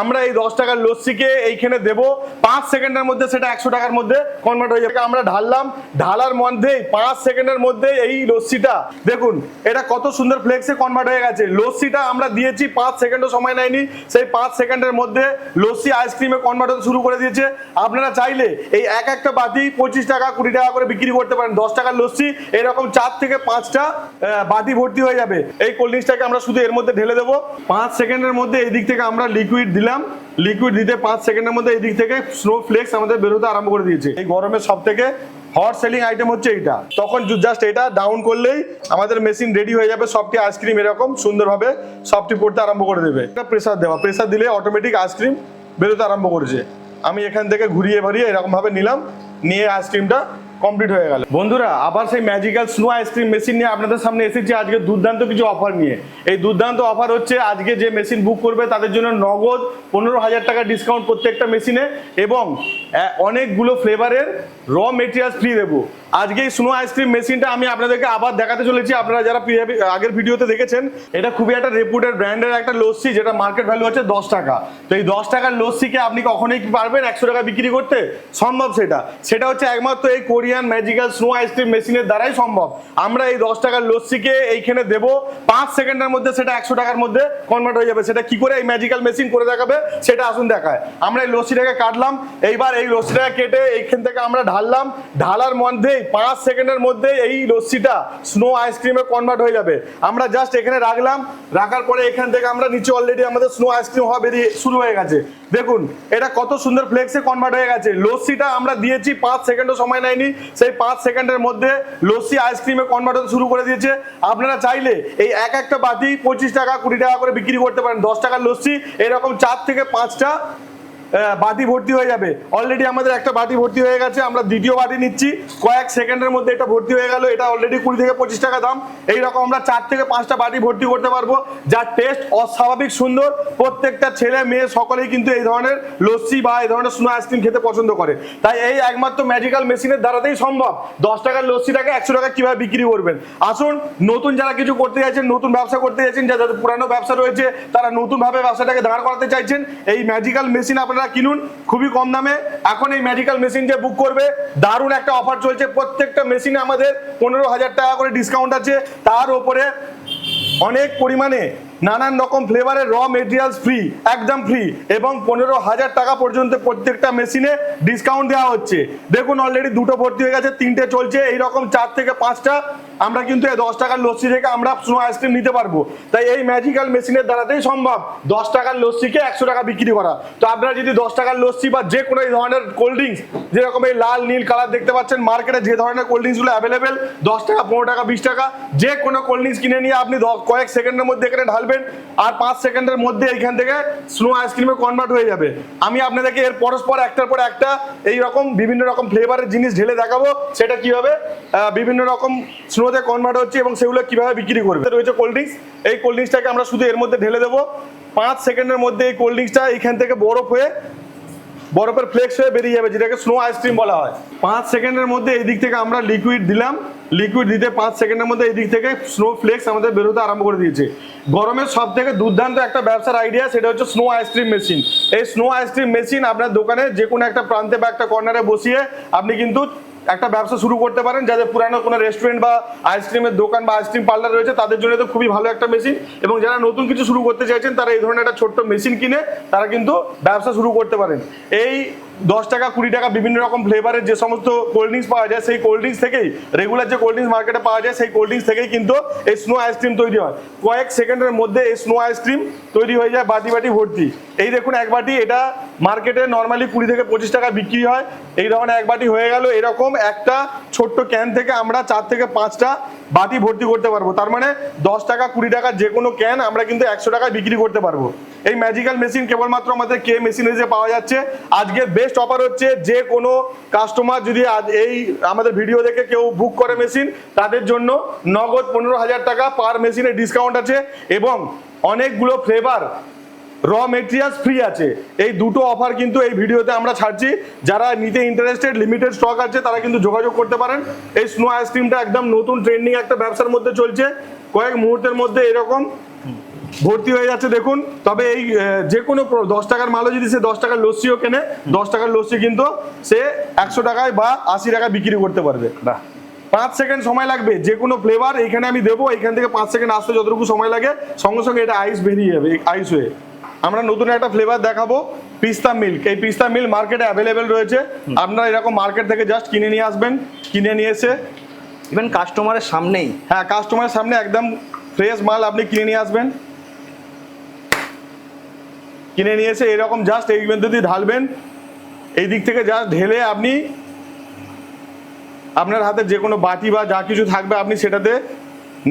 আমরা এই দশ টাকার লস্যিকে এইখানে দেব। পাঁচ সেকেন্ডের মধ্যে সেটা একশো টাকার মধ্যে কনভার্ট হয়ে যাবে। আমরা ঢাললাম। ঢালার মধ্যেই পাঁচ সেকেন্ডের মধ্যে এই লস্যিটা, দেখুন, এটা কত সুন্দর ফ্লেক্সে কনভার্ট হয়ে গেছে। লস্যিটা আমরা দিয়েছি, পাঁচ সেকেন্ডও সময় নেয়নি। সেই পাঁচ সেকেন্ডের মধ্যে লস্যি আইসক্রিমে কনভার্ট হতে শুরু করে দিয়েছে। আপনারা চাইলে এই এক একটা বাতি পঁচিশ টাকা, কুড়ি টাকা করে বিক্রি করতে পারেন। দশ টাকার লস্যি, এরকম চার থেকে পাঁচটা বাতি ভর্তি হয়ে যাবে। এই কোল্ড ড্রিঙ্কসটাকে আমরা শুধু এর মধ্যে ঢেলে দেবো। পাঁচ সেকেন্ডের মধ্যে এই দিক থেকে আমরা লিকুইড লিকুইড দিতে পাঁচ সেকেন্ডের মধ্যে এই দিক থেকে স্নো ফ্লেক্স আমাদের বেরোতে আরম্ভ করে দিয়েছে। এই গরমের সব থেকে হট সেলিং আইটেম হচ্ছে এইটা। তখন জাস্ট এটা ডাউন করলেই আমাদের মেশিন রেডি হয়ে যাবে সবটি আইসক্রিম এরকম সুন্দরভাবে সবটি পড়তে আরম্ভ করে দেবে। এটা প্রেসার দেওয়া। প্রেসার দিলে অটোমেটিক আইসক্রিম বেরোতে আরম্ভ করেছে। আমি এখান থেকে ঘুরিয়ে ভারিয়ে এরকমভাবে নিলাম, নিয়ে আইসক্রিমটা কমপ্লিট হয়ে গেল। বন্ধুরা, আবার সেই ম্যাজিক্যাল স্নো আইসক্রিম মেশিন নিয়ে আপনাদের সামনে এসেছি। আজকে দুর্দান্ত কিছু অফার নিয়ে। এই দুর্দান্ত অফার হচ্ছে আজকে যে মেশিন বুক করবে, তাদের জন্য নগদ পনেরো হাজার টাকা ডিসকাউন্ট প্রত্যেকটা মেশিনে এবং অনেকগুলো ফ্লেভারের র মেটেরিয়ালস ফ্রি দেবো। আজকে এই স্নো আইসক্রিম মেশিনটা আমি আপনাদেরকে আবার দেখাতে চলেছি। আপনারা যারা আগের ভিডিওতে দেখেছেন, এটা খুবই একটা রেপুটেড ব্র্যান্ডের একটা লস্যি, যেটা মার্কেট ভ্যালু হচ্ছে দশ টাকা। তো এই দশ টাকার লস্যিকে আপনি কখনোই কি পারবেন একশো টাকা বিক্রি করতে? সম্ভব সেটা। সেটা হচ্ছে একমাত্র এই কোরিয়ান ম্যাজিক্যাল স্নো আইসক্রিম মেশিনের দ্বারাই সম্ভব। আমরা এই দশ টাকার লস্যিকে এইখানে দেবো, পাঁচ সেকেন্ডের মধ্যে সেটা একশো টাকার মধ্যে কনভার্ট হয়ে যাবে। সেটা কি করে এই ম্যাজিক্যাল মেশিন করে দেখাবে? সেটা আসুন দেখায়। আমরা এই লস্যিটাকে কাটলাম, এইবার এই লস্যিটাকে কেটে এইখান থেকে আমরা ঢাললাম। ঢালার মধ্যেই পাঁচ সেকেন্ডের মধ্যে এই লস্যিটা স্নো আইসক্রিমে কনভার্ট হয়ে যাবে। আমরা জাস্ট এখানে রাখলাম, রাখার পরে এখান থেকে আমরা নিচে অলরেডি আমাদের স্নো আইসক্রিম হওয়া বেরিয়ে শুরু হয়ে গেছে। দেখুন, এটা কত সুন্দর ফ্লেক্সে কনভার্ট হয়ে গেছে। লস্যিটা আমরা দিয়েছি, পাঁচ সেকেন্ডও সময় নেয়নি। সেই পাঁচ সেকেন্ডের মধ্যে লস্যি আইসক্রিমে কনভার্ট হতে শুরু করে দিয়েছে। আপনারা চাইলে এই এক একটা বাতি পঁচিশ টাকা, কুড়ি টাকা করে বিক্রি করতে পারেন। দশ টাকার লস্যি, এরকম চার থেকে পাঁচটা বাটি ভর্তি হয়ে যাবে। অলরেডি আমাদের একটা বাটি ভর্তি হয়ে গেছে, আমরা দ্বিতীয় বাটি নিচ্ছি। কয়েক সেকেন্ডের মধ্যে এটা ভর্তি হয়ে গেল, এটা অলরেডি কুড়ি থেকে পঁচিশ টাকা দাম। এইরকম আমরা চার থেকে পাঁচটা বাটি ভর্তি করতে পারব, যার টেস্ট অস্বাভাবিক সুন্দর। প্রত্যেকটা ছেলে, মেয়ে, সকলেই কিন্তু এই ধরনের লস্যি বা এই ধরনের স্নো আইসক্রিম খেতে পছন্দ করে। তাই এই একমাত্র ম্যাজিক্যাল মেশিনের দ্বারাতেই সম্ভব। দশ টাকার লস্যিটাকে একশো টাকা কীভাবে বিক্রি করবেন? আসুন, নতুন যারা কিছু করতে চাইছেন, নতুন ব্যবসা করতে চাইছেন যাদের পুরানো ব্যবসা রয়েছে, তারা নতুনভাবে ব্যবসাটাকে দাঁড় করাতে চাইছেন, এই ম্যাজিক্যাল মেশিন আপনারা কিনুন, খুবই কম দামে। এখন এই ম্যাজিক্যাল মেশিন যে বুক করবে, দারুণ একটা অফার চলছে। প্রত্যেকটা মেশিনে আমাদের পনেরো হাজার টাকা করে ডিসকাউন্ট আছে। তার ওপরে অনেক পরিমাণে নানান রকম ফ্লেভারের র মেটেরিয়ালস ফ্রি একদম ফ্রি এবং পনেরো হাজার টাকা পর্যন্ত প্রত্যেকটা মেশিনে ডিসকাউন্ট দেওয়া হচ্ছে। দেখুন অলরেডি দুটো ভর্তি হয়ে গেছে, তিনটে চলছে, এইরকম চার থেকে পাঁচটা, আমরা কিন্তু এই দশ টাকার লস্যি থেকে আমরা স্নো আইসক্রিম নিতে পারব। তাই এই ম্যাজিক্যাল মেশিনের দ্বারাতেই সম্ভব দশ টাকার লস্যিকে একশো টাকা বিক্রি করা। তো আপনারা যদি দশ টাকার লস্যি বা যে কোনো এই ধরনের কোল্ড ড্রিঙ্কস যেরকম এই লাল, নীল কালার দেখতে পাচ্ছেন মার্কেটে যে ধরনের কোল্ড ড্রিঙ্কসগুলো অ্যাভেলেবেল দশ টাকা, পনেরো টাকা, বিশ টাকা, যে কোনো কোল্ড ড্রিঙ্কস কিনে নিয়ে আপনি কয়েক সেকেন্ডের মধ্যে এখানে ঢালবেন আর পাঁচ সেকেন্ডের মধ্যে এইখান থেকে স্নো আইসক্রিমে কনভার্ট হয়ে যাবে। আমি আপনাদেরকে এর পরস্পর একটার পর একটা এই রকম বিভিন্ন রকম ফ্লেভারের জিনিস ঢেলে দেখাবো, সেটা কীভাবে বিভিন্ন রকম স্নোতে কনভার্ট হচ্ছে এবং সেগুলো কীভাবে বিক্রি করবে। রয়েছে কোল্ড ড্রিঙ্কস এই কোল্ড ড্রিঙ্কসটাকে আমরা শুধু এর মধ্যে ঢেলে দেবো। পাঁচ সেকেন্ডের মধ্যে এই কোল্ড ড্রিঙ্কসটা এখান থেকে বরফ হয়ে, বরফের ফ্লেক্স হয়ে বেরিয়ে যাবে, যেটাকে স্নো আইসক্রিম বলা হয়। পাঁচ সেকেন্ডের মধ্যে এই দিক থেকে আমরা লিকুইড দিলাম। লিকুইড দিতে পাঁচ সেকেন্ডের মধ্যে এই দিক থেকে স্নো ফ্লেক্স আমাদের বেরোতে আরম্ভ করে দিয়েছে। গরমের সব থেকে দুর্দান্ত একটা ব্যবসার আইডিয়া সেটা হচ্ছে স্নো আইসক্রিম মেশিন এই স্নো আইসক্রিম মেশিন আপনার দোকানে যে কোনো একটা প্রান্তে বা একটা কর্নারে বসিয়ে আপনি কিন্তু একটা ব্যবসা শুরু করতে পারেন যাদের পুরানো কোনো রেস্টুরেন্ট বা আইসক্রিমের দোকান বা আইসক্রিম পার্লার রয়েছে, তাদের জন্য তো খুবই ভালো একটা মেশিন এবং যারা নতুন কিছু শুরু করতে চাইছেন, তারা এই ধরনের একটা ছোট্ট মেশিন কিনে তারা কিন্তু ব্যবসা শুরু করতে পারেন। এই দশ টাকা, কুড়ি টাকা বিভিন্ন রকম ফ্লেভারের যে সমস্ত কোল্ড ড্রিঙ্কস পাওয়া যায়, সেই কোল্ড ড্রিঙ্কস থেকেই রেগুলার যে কোল্ড ড্রিঙ্কস মার্কেটে পাওয়া যায়, সেই কোল্ড ড্রিঙ্কস থেকেই কিন্তু এই স্নো আইসক্রিম তৈরি হয়। কয়েক সেকেন্ডের মধ্যে এই স্নো আইসক্রিম তৈরি হয়ে যায় বাটি বাটি ভর্তি। এই দেখুন, এক বাটি এটা মার্কেটে নর্মালি কুড়ি থেকে পঁচিশ টাকা বিক্রি হয়। এই ধরনের এক বাটি হয়ে গেল। এরকম একটা ছোট্ট ক্যান থেকে আমরা চার থেকে পাঁচটা বাটি ভর্তি করতে পারব। তার মানে দশ টাকা, কুড়ি টাকা যে কোনো ক্যান আমরা কিন্তু একশো টাকায় বিক্রি করতে পারব। এই ম্যাজিক্যাল মেশিন কেবলমাত্র আমাদের কে মেশিনে পাওয়া যাচ্ছে। আজকে বেস্ট অফার হচ্ছে যে কোনো কাস্টমার যদি আজ এই আমাদের ভিডিও দেখে কেউ বুক করে মেশিন তাদের জন্য নগদ পনেরো হাজার টাকা পার মেশিনে ডিসকাউন্ট আছে এবং অনেকগুলো ফ্লেভার র মেটেরিয়ালস ফ্রি আছে। এই দুটো অফার কিন্তু এই ভিডিওতে আমরা ছাড়ছি। যারা নিতে ইন্টারেস্টেড লিমিটেড স্টক আছে, তারা কিন্তু যোগাযোগ করতে পারেন। এই স্নো আইসক্রিমটা একদম নতুন ট্রেন্ডিং একটা ব্যবসার মধ্যে চলছে। কয়েক মুহূর্তের মধ্যে এরকম ভর্তি হয়ে যাচ্ছে দেখুন। তবে এই যে কোনো দশ টাকার মালও যদি সে দশ টাকার লস্যিও কেনে দশ টাকার লস্যি কিন্তু সে একশো টাকায় বা আশি টাকায় বিক্রি করতে পারবে। পাঁচ সেকেন্ড সময় লাগবে যে কোনো ফ্লেভার এখানে আমি দেবো এখান থেকে পাঁচ সেকেন্ড আসতে যতটুকু সময় লাগে সঙ্গে সঙ্গে এটা আইস বেরিয়ে যাবে আইস হয়ে। আমরা নতুন একটা ফ্লেভার দেখাবো পিস্তা মিল্ক এই পিস্তা মিল্ক মার্কেটে অ্যাভেলেবেল রয়েছে। আপনারা এরকম মার্কেট থেকে জাস্ট কিনে নিয়ে আসবেন কিনে নিয়ে এসে। ইভেন কাস্টমারের সামনেই। হ্যাঁ কাস্টমারের সামনে একদম ফ্রেশ মাল আপনি কিনে নিয়ে আসবেন। কিনে নিয়ে এসে এরকম জাস্ট এই মধ্যে দিয়ে ঢালবেন, এই দিক থেকে জাস্ট ঢেলে আপনি আপনার হাতে যে কোনো বাটি বা যা কিছু থাকবে আপনি সেটাতে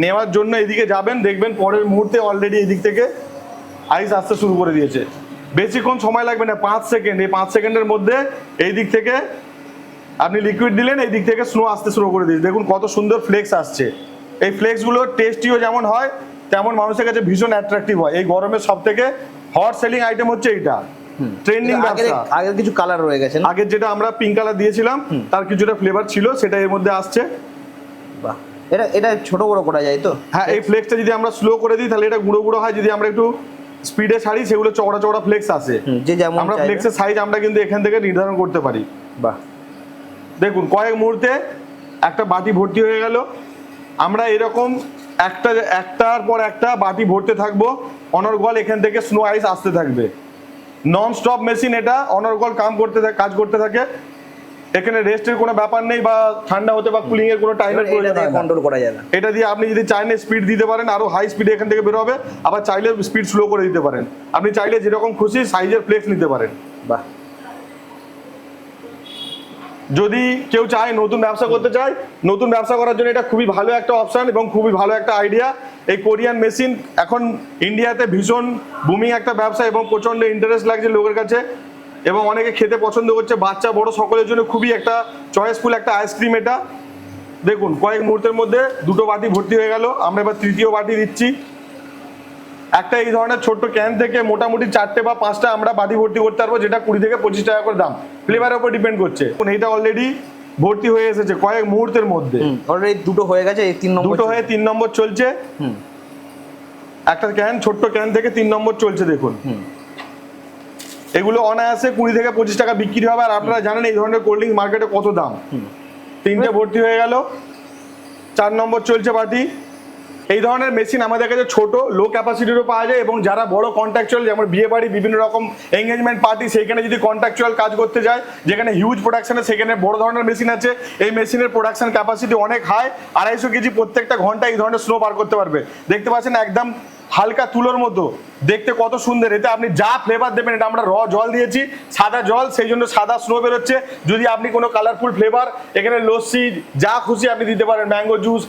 নেওয়ার জন্য এদিকে যাবেন, দেখবেন পরের মুহূর্তে অলরেডি এদিক থেকে আইস আসতে শুরু করে দিয়েছে। বেশিক্ষণ সময় লাগবে না, পাঁচ সেকেন্ড এই পাঁচ সেকেন্ডের মধ্যে এই দিক থেকে আপনি লিকুইড দিলেন, এই দিক থেকে স্নো আসতে শুরু করে দিয়েছে। দেখুন কত সুন্দর ফ্লেক্স আসছে। এই ফ্লেক্সগুলো টেস্টিও যেমন হয়, তেমন মানুষের কাছে ভীষণ অ্যাট্রাকটিভ হয়। এই গরমের সব থেকে হট সেলিং আইটেম হচ্ছে এইটা। ট্রেন্ডিং ব্যবসা। আগের কিছু কালার রয়ে গেছে আগের যেটা আমরা পিঙ্ক কালার দিয়েছিলাম তার কিছুটা ফ্লেভার ছিল সেটা এর মধ্যে আসছে। বাহ। এটা এটা ছোট বড় করা যায় তো? হ্যাঁ এই ফ্লেক্সটা যদি আমরা স্লো করে দিই তাহলে এটা গুঁড়ো গুঁড়ো হয় যদি আমরা একটু স্পিডে ছাড়ি সেগুলো চওড়া চওড়া ফ্লেক্স আসে। যে যেমন আমরা ফ্লেক্সের সাইজ আমরা কিন্তু এখান থেকে নির্ধারণ করতে পারি। বাহ। দেখুন কয়েক মুহূর্তে একটা বাটি ভর্তি হয়ে গেল। আমরা এরকম একটা একটার পর একটা বাটি ভরতে থাকব। অনর্গল এখান থেকে স্নো আইস আসতে থাকবে। নন স্টপ মেশিন এটা অনর্গল কাম করতে থাকে কাজ করতে থাকে। এখানে রেস্টের কোনো ব্যাপার নেই বা ঠান্ডা হতে বা কুলিং এর কোনো টাইমের প্রয়োজন দিয়ে হয় কন্ট্রোল করা যায় না। এটা দিয়ে আপনি যদি চাইলে স্পিড দিতে পারেন আরও হাই স্পিডে এখান থেকে বের হবে আবার চাইলে স্পিড স্লো করে দিতে পারেন। আপনি চাইলে যেরকম খুশি সাইজের ফ্লেক্স নিতে পারেন। বাহ। যদি কেউ চায় নতুন ব্যবসা করতে চায়, নতুন ব্যবসা করার জন্য এটা খুবই ভালো একটা অপশন এবং খুবই ভালো একটা আইডিয়া এই কোরিয়ান মেশিন এখন ইন্ডিয়াতে ভীষণ বুমিং একটা ব্যবসা এবং প্রচণ্ড ইন্টারেস্ট লাগছে লোকের কাছে এবং অনেকে খেতে পছন্দ করছে। বাচ্চা, বড় সকলের জন্য খুবই একটা চয়েসফুল একটা আইসক্রিম এটা। দেখুন, কয়েক মুহূর্তের মধ্যে দুটো বাটি ভর্তি হয়ে গেল। আমরা এবার তৃতীয় বাটি দিচ্ছি। একটা এই ধরনের ছোট্ট ক্যান থেকে মোটামুটি চারটে বা পাঁচটা আমরা বাটি ভর্তি করতে পারব যেটা কুড়ি থেকে পঁচিশ টাকা করে দাম। ফ্লেভারের উপর ডিপেন্ড করছে। এইটা অলরেডি ভর্তি হয়ে এসেছে কয়েক মুহূর্তের মধ্যে। অলরেডি দুটো হয়ে গেছে এই তিন নম্বর দুটো হয়ে তিন নম্বর চলছে। একটা ক্যান ছোট্ট ক্যান থেকে তিন নম্বর চলছে দেখুন। এগুলো অনায়াসে কুড়ি থেকে পঁচিশ টাকা বিক্রি হবে আর আপনারা জানেন এই ধরনের কোল্ড ড্রিঙ্ক মার্কেটে কত দাম। তিনটে ভর্তি হয়ে গেল। চার নম্বর চলছে বাটি। এই ধরনের মেশিন আমাদের কাছে ছোট লো ক্যাপাসিটিরও পাওয়া যায় এবং যারা বড় কন্ট্রাকচুয়াল যেমন বিয়ে বাড়ি, বিভিন্ন রকম এঙ্গেজমেন্ট পার্টি সেইখানে যদি কন্ট্রাকচুয়াল কাজ করতে যায়, যেখানে হিউজ প্রোডাকশনে সেখানে বড় ধরনের মেশিন আছে, এই মেশিনের প্রোডাকশন ক্যাপাসিটি অনেক হাই আড়াইশো কেজি প্রত্যেকটা ঘণ্টা এই ধরনের স্নো বার করতে পারবে। দেখতে পাচ্ছেন একদম হালকা তুলোর মতো, দেখতে কত সুন্দর, এতে আপনি যা ফ্লেভার দেবেন, এটা আমরা র জল দিয়েছি, সাদা জল, সেই জন্য সাদা স্নো বেরোচ্ছে। যদি আপনি কোনো কালারফুল ফ্লেভার এখানে লস্যি, যা খুশি আপনি দিতে পারেন mango juice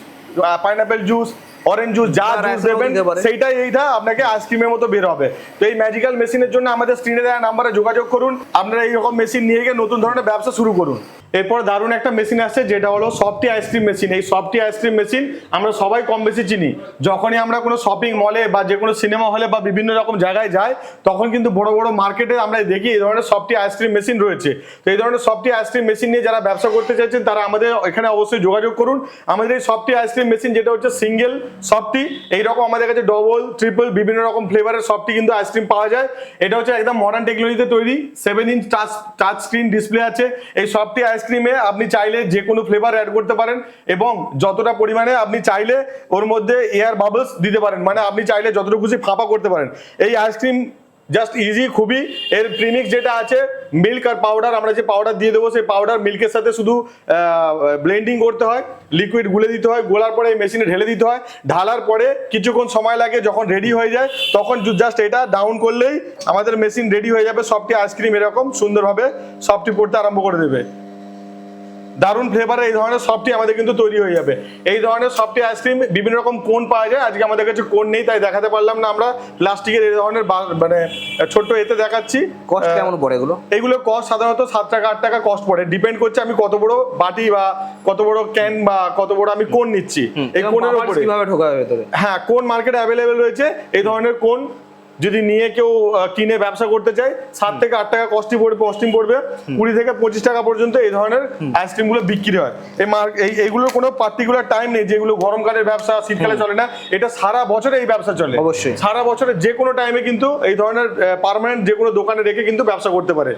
pineapple juice orange juice যা জুস দেবেন। সেইটাই এইটা আপনাকে আইসক্রিমের মতো বের হবে। তো এই ম্যাজিক্যাল মেশিনের জন্য আমাদের স্ক্রিনে দেওয়া নাম্বারে যোগাযোগ করুন। আপনারা এইরকম মেশিন নিয়ে গিয়ে নতুন ধরনের ব্যবসা শুরু করুন। এরপর দারুণ একটা মেশিন আসছে, যেটা হলো সফটি আইসক্রিম মেশিন এই সফটি আইসক্রিম মেশিন আমরা সবাই কম বেশি চিনি। যখনই আমরা কোনো শপিং মলে বা যে কোনো সিনেমা হলে বা বিভিন্ন রকম জায়গায় যাই, তখন কিন্তু বড় বড় মার্কেটে আমরা দেখি এই ধরনের সফটি আইসক্রিম মেশিন রয়েছে। তো এই ধরনের সফটি আইসক্রিম মেশিন নিয়ে যারা ব্যবসা করতে চাইছেন, তারা আমাদের এখানে অবশ্যই যোগাযোগ করুন। আমাদের এই সফটি আইসক্রিম মেশিন যেটা হচ্ছে সিঙ্গেল সফটি এইরকম আমাদের কাছে ডবল ট্রিপল বিভিন্ন রকম ফ্লেভারের সফটি কিন্তু আইসক্রিম পাওয়া যায়। এটা হচ্ছে একদম মডার্ন টেকনোলজিতে তৈরি। Seven inch touch touch screen display আছে। এই সফটি আইসক্রিমে আপনি চাইলে যে কোনো ফ্লেভার অ্যাড করতে পারেন এবং যতটা পরিমাণে আপনি চাইলে ওর মধ্যে এয়ার বাবলস দিতে পারেন। মানে আপনি চাইলে যতটুকু খুশি ফাঁপা করতে পারেন। এই আইসক্রিম জাস্ট ইজি খুবই। এর প্রিমিক্স যেটা আছে মিল্ক আর পাউডার আমরা যে পাউডার দিয়ে দেবো, সেই পাউডার মিল্কের সাথে শুধু ব্লেন্ডিং করতে হয়। লিকুইড গুলে দিতে হয়, গোলার পরে এই মেশিনে ঢেলে দিতে হয়। ঢালার পরে কিছুক্ষণ সময় লাগে, যখন রেডি হয়ে যায়, তখন জাস্ট এটা ডাউন করলেই আমাদের মেশিন রেডি হয়ে যাবে। সবটি আইসক্রিম এরকম সুন্দরভাবে, সবটি পড়তে আরম্ভ করে দেবে। দারুণ ফ্লেভারের এই ধরনের সফটি আমাদের কিন্তু তৈরি হয়ে যাবে। এই ধরনের সফটি আইসক্রিম বিভিন্ন রকম কোন পাওয়া যায়। আজকে আমাদের কাছে কোন নেই তাই দেখাতে পারলাম না আমরা। প্লাস্টিকের এই ধরনের মানে ছোট্ট এতে দেখাচ্ছি। কস্ট কেমন পড়ে এগুলো? এগুলো কস্ট সাধারণত সাত টাকা আট টাকা কস্ট পড়ে। ডিপেন্ড করছে আমি কত বড় বাটি বা কত বড় ক্যান বা কত বড় আমি কোন নিচ্ছি। এই কোনের উপরে কীভাবে ভেতরে? হ্যাঁ কোন মার্কেটে অ্যাভেলেবেল রয়েছে। এই ধরনের কোন যদি নিয়ে কেউ কিনে ব্যবসা করতে চায় সাত থেকে আট টাকা কস্টিং পড়বে কস্টিং পড়বে কুড়ি থেকে পঁচিশ টাকা পর্যন্ত এই ধরনের আইসক্রিমগুলো বিক্রি হয়। এই মার্ক এই এইগুলোর কোনো পার্টিকুলার টাইম নেই যেগুলো গরমকালের ব্যবসা শীতকালে চলে না এটা সারা বছরে এই ব্যবসা চলে। অবশ্যই। সারা বছরে যে কোনো টাইমে কিন্তু এই ধরনের পারমানেন্ট যে কোনো দোকানে রেখে কিন্তু ব্যবসা করতে পারে।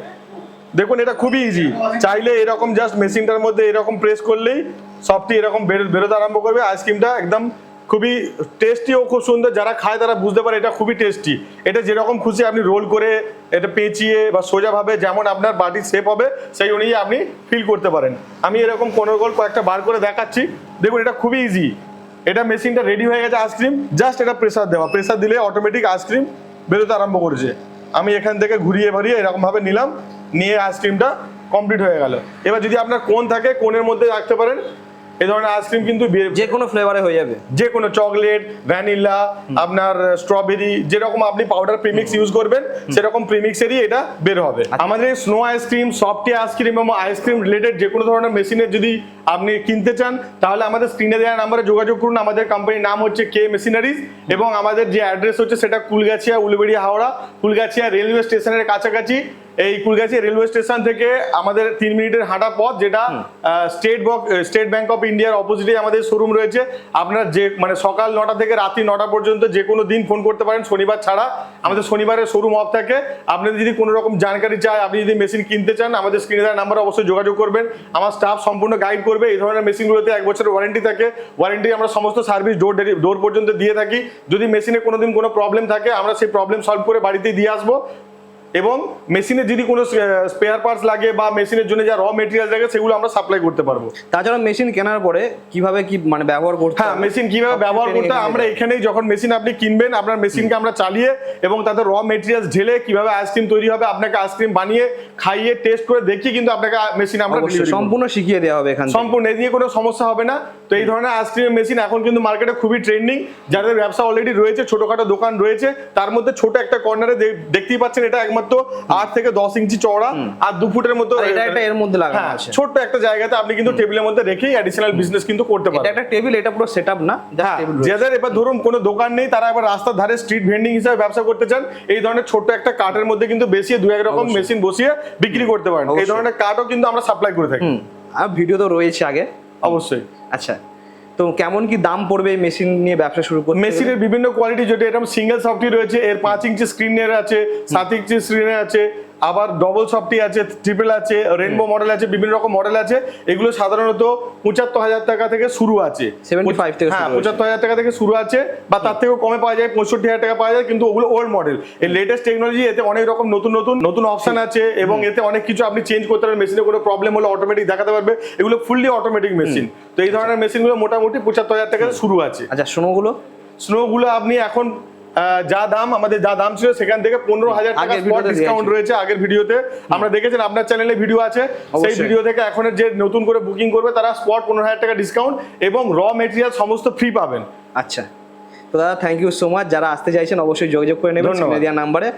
দেখুন এটা খুবই ইজি চাইলে এরকম জাস্ট মেশিনটার মধ্যে এরকম প্রেস করলেই সবটি এরকম বেরোতে আরম্ভ করবে। আইসক্রিমটা একদম খুবই টেস্টি ও খুব সুন্দর। যারা খায় তারা বুঝতে পারে এটা খুবই টেস্টি এটা যেরকম খুশি আপনি রোল করে এটা পেঁচিয়ে বা সোজাভাবে যেমন আপনার বাটির শেপ হবে, সেই অনুযায়ী আপনি ফিল করতে পারেন। আমি এরকম কোনো গোল কয়েকটা বার করে দেখাচ্ছি। দেখুন, এটা খুবই ইজি এটা মেশিনটা রেডি হয়ে গেছে আইসক্রিম জাস্ট এটা প্রেসার দেওয়া। প্রেসার দিলে অটোমেটিক আইসক্রিম বেরোতে আরম্ভ করেছে। আমি এখান থেকে ঘুরিয়ে ভারিয়ে এরকমভাবে নিলাম। নিয়ে আইসক্রিমটা কমপ্লিট হয়ে গেল। এবার যদি আপনার কোন থাকে কোনের মধ্যে রাখতে পারেন। এই ধরনের আইসক্রিম কিন্তু যে কোনো ফ্লেভারে হয়ে যাবে। যে কোনো চকলেট ভ্যানিলা আপনার স্ট্রবেরি যেরকম আপনি পাউডার প্রিমিক্স ইউজ করবেন সেরকম প্রিমিক্সেরই এটা বের হবে। আমাদের snow ice cream softy ice cream এবং আইসক্রিম রিলেটেড যে কোনো ধরনের মেশিনের যদি আপনি কিনতে চান তাহলে আমাদের স্ক্রিনে দেওয়া নাম্বারে যোগাযোগ করুন। আমাদের কোম্পানির নাম হচ্ছে কে মেশিনারিজ এবং আমাদের যে অ্যাড্রেস হচ্ছে সেটা কুলগাছিয়া উলুবেড়ি হাওড়া কুলগাছিয়া রেলওয়ে স্টেশনের কাছাকাছি। এই কুলগাছি রেলওয়ে স্টেশন থেকে আমাদের তিন মিনিটের হাঁটা পথ যেটা স্টেট স্টেট ব্যাংক অফ ইন্ডিয়ার অপোজিটে আমাদের শোরুম রয়েছে। আপনারা যে মানে সকাল নটা থেকে রাত্রি নটা পর্যন্ত যে কোনো দিন ফোন করতে পারেন শনিবার ছাড়া। আমাদের শনিবারের শোরুম অফ থাকে। আপনাদের যদি কোনো রকম জানকারি চায় আপনি যদি মেশিন কিনতে চান আমাদের স্ক্রিনে দেওয়া নাম্বারে অবশ্যই যোগাযোগ করবেন। আমার স্টাফ সম্পূর্ণ গাইড করবে। এই ধরনের মেশিনগুলোতে এক বছরের ওয়ারেন্টি থাকে। ওয়ারেন্টি আমরা সমস্ত সার্ভিস ডোর ডোর পর্যন্ত দিয়ে থাকি। যদি মেশিনে কোনোদিন কোনো প্রবলেম থাকে আমরা সেই প্রবলেম সলভ করে বাড়িতে দিয়ে আসব। এবং মেশিনে যদি কোনো স্পেয়ার পার্টস লাগে বা মেশিনের জন্য যা র মেটেরিয়াল লাগে সেগুলো আমরা সাপ্লাই করতে পারব। তাছাড়া মেশিন কেনার পরে কীভাবে কি মানে ব্যবহার করতে হ্যাঁ মেশিন কীভাবে ব্যবহার করতে আমরা এখানেই যখন মেশিন আপনি কিনবেন আপনার মেশিনকে আমরা চালিয়ে এবং তাতে র মেটেরিয়ালস ঢেলে কীভাবে আইসক্রিম তৈরি হবে আপনাকে আইসক্রিম বানিয়ে খাইয়ে টেস্ট করে দেখিয়ে কিন্তু আপনাকে মেশিন আমরা। সম্পূর্ণ শিখিয়ে দেওয়া হবে এখানে সম্পূর্ণ এই নিয়ে কোনো সমস্যা হবে না। তো এই ধরনের আইসক্রিমের মেশিন এখন কিন্তু মার্কেটে খুবই ট্রেন্ডিং যাদের ব্যবসা অলরেডি রয়েছে ছোটখাটো দোকান রয়েছে তার মধ্যে ছোট একটা কর্নারে দেখতেই পাচ্ছেন এটা একমাত্র আট থেকে দশ ইঞ্চি চওড়া আর দু ফুটের মতো এটা এর মধ্যে লাগানো হ্যাঁ, আছে। ছোট্ট একটা জায়গাতে আপনি কিন্তু টেবিলের মধ্যে রেখেই অ্যাডিশনাল বিজনেস কিন্তু করতে পারেন একটা টেবিল এটা পুরো সেট আপ না হ্যাঁ। যাদের এবার ধরুন কোনো দোকান নেই তারা এবার রাস্তার ধারে স্ট্রিট ভেন্ডিং হিসেবে ব্যবসা করতে চান এই ধরনের ছোট্ট একটা কাঠের মধ্যে কিন্তু বেশি দু এক রকম মেশিন বসিয়ে বিক্রি করতে পারেন। এই। ধরনের কার্টও কিন্তু আমরা সাপ্লাই করে থাকি। আর ভিডিও তো রয়েছে আগে। অবশ্যই। আচ্ছা তো কেমন কি দাম পড়বে এই মেশিন নিয়ে ব্যবসা শুরু করতে? মেশিনের বিভিন্ন কোয়ালিটি যেটা এরকম সিঙ্গেল সফটি রয়েছে এর পাঁচ ইঞ্চি স্ক্রিনের আছে সাত ইঞ্চি স্ক্রিনের আছে আবার ডবল সফটি আছে ট্রিপল আছে রেনবো মডেল আছে বিভিন্ন রকম মডেল আছে। এগুলো সাধারণত পঁচাত্তর হাজার টাকা থেকে শুরু আছে। 75 থেকে হ্যাঁ পঁচাত্তর হাজার টাকা থেকে শুরু আছে বা তার থেকেও কমে পাওয়া যায় পঁয়ষট্টি হাজার টাকা পাওয়া যায় কিন্তু ওগুলো ওল্ড মডেল এই লেটেস্ট টেকনোলজি এতে অনেক রকম নতুন নতুন নতুন অপশন আছে এবং এতে অনেক কিছু আপনি চেঞ্জ করতে পারবেন মেশিনে কোনো প্রবলেম হলে অটোমেটিক দেখাতে পারবে। এগুলো ফুললি অটোমেটিক মেশিন তো এই ধরনের মেশিনগুলো মোটামুটি পঁচাত্তর হাজার টাকা থেকে শুরু আছে। আচ্ছা সোনোগুলো স্নোগুলো আপনি এখন যা দাম আমাদের যা দাম ছিল সেখান থেকে পনেরো হাজার টাকা আগের স্পট ডিসকাউন্ট রয়েছে আগের ভিডিওতে। আমরা দেখেছেন আপনার চ্যানেলে ভিডিও আছে। সেই ভিডিও থেকে এখন যে নতুন করে বুকিং করবে তারা স্পট পনেরো হাজার টাকা ডিসকাউন্ট এবং র মেটেরিয়াল সমস্ত ফ্রি পাবেন। আচ্ছা। তো দাদা থ্যাংক ইউ সো মাচ যারা আসতে চাইছেন অবশ্যই যোগাযোগ করে নেবেন। দেওয়া নাম্বারে